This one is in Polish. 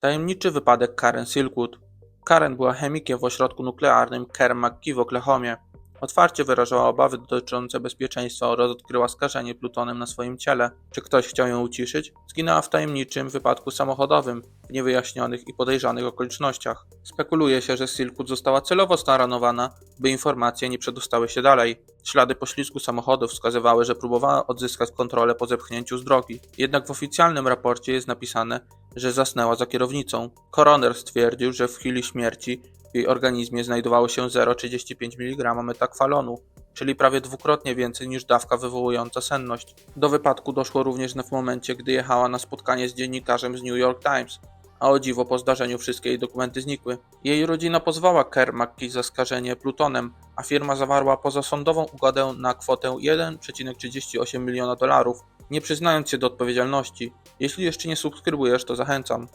Tajemniczy wypadek Karen Silkwood. Karen była chemikiem w ośrodku nuklearnym Kerr McKee w Oklahomie. Otwarcie wyrażała obawy dotyczące bezpieczeństwa oraz odkryła skażenie plutonem na swoim ciele. Czy ktoś chciał ją uciszyć? Zginęła w tajemniczym wypadku samochodowym w niewyjaśnionych i podejrzanych okolicznościach. Spekuluje się, że Silkwood została celowo staranowana, by informacje nie przedostały się dalej. Ślady poślizgu samochodów wskazywały, że próbowała odzyskać kontrolę po zepchnięciu z drogi. Jednak w oficjalnym raporcie jest napisane, że zasnęła za kierownicą. Koroner stwierdził, że w chwili śmierci w jej organizmie znajdowało się 0,35 mg metakwalonu, czyli prawie dwukrotnie więcej niż dawka wywołująca senność. Do wypadku doszło również w momencie, gdy jechała na spotkanie z dziennikarzem z New York Times, a o dziwo po zdarzeniu wszystkie jej dokumenty znikły. Jej rodzina pozwała Kerr McKee za skażenie plutonem, a firma zawarła pozasądową ugodę na kwotę 1,38 miliona dolarów, nie przyznając się do odpowiedzialności. Jeśli jeszcze nie subskrybujesz, to zachęcam.